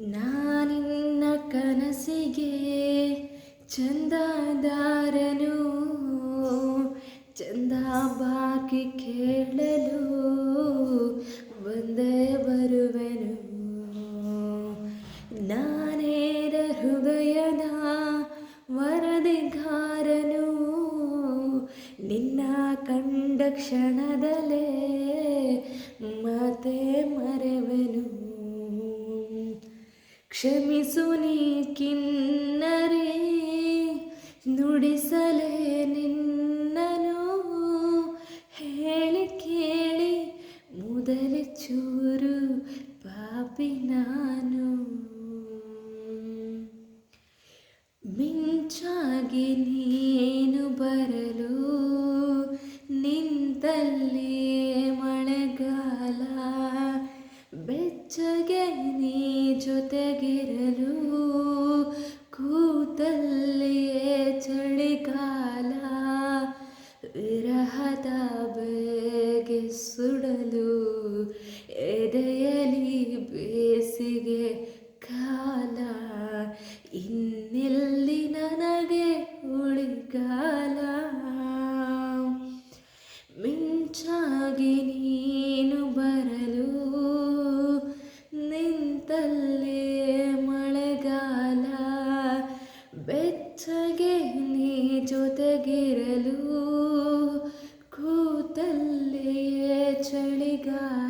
ನಾನಿನ್ನ ಕನಸಿಗೆ ಚಂದದಾರನು, ಚಂದ ಬಾಕಿ ಕೇಳಲು ಬಂದೇ ಬರುವೆನು. ನಾನೇರ ಹೃದಯದ ವರದಿಗಾರನು, ನಿನ್ನ ಕಂಡ ಕ್ಷಣದಲ್ಲೇ ಮತ್ತೆ ಮರೆವೆನು. ಕ್ಷಮಿಸು ನೀ ಕಿನ್ನರೆ ನುಡಿಸಲೇ ನಿನ್ನನು ಹೇಳಿ ಕೇಳಿ ಮೊದಲೇ ಚೂರು ಪಾಪಿ ನಾನು. ಮಿಂಚಾಗಿ ನೀನು ಬರಲು ಬೆಚ್ಚಗೆ ನೀ ಜೊತೆಗಿರಲು ಕೂತಲ್ಲಿಯೇ ಚಳಿಗಾಲ ವಿರಹದ ಬೇಗೆ ಸುಡಲು ಎದೆಯಲಿ ಬೇಸಿಗೆ ಕಾಲ ಇನ್ನೆಲ್ಲಿ ಬೆಚ್ಚಗೆ ನೀ ಜೊತೆಗಿರಲು ಕೂತಲ್ಲಿಯೇ ಚಳಿಗಾಲ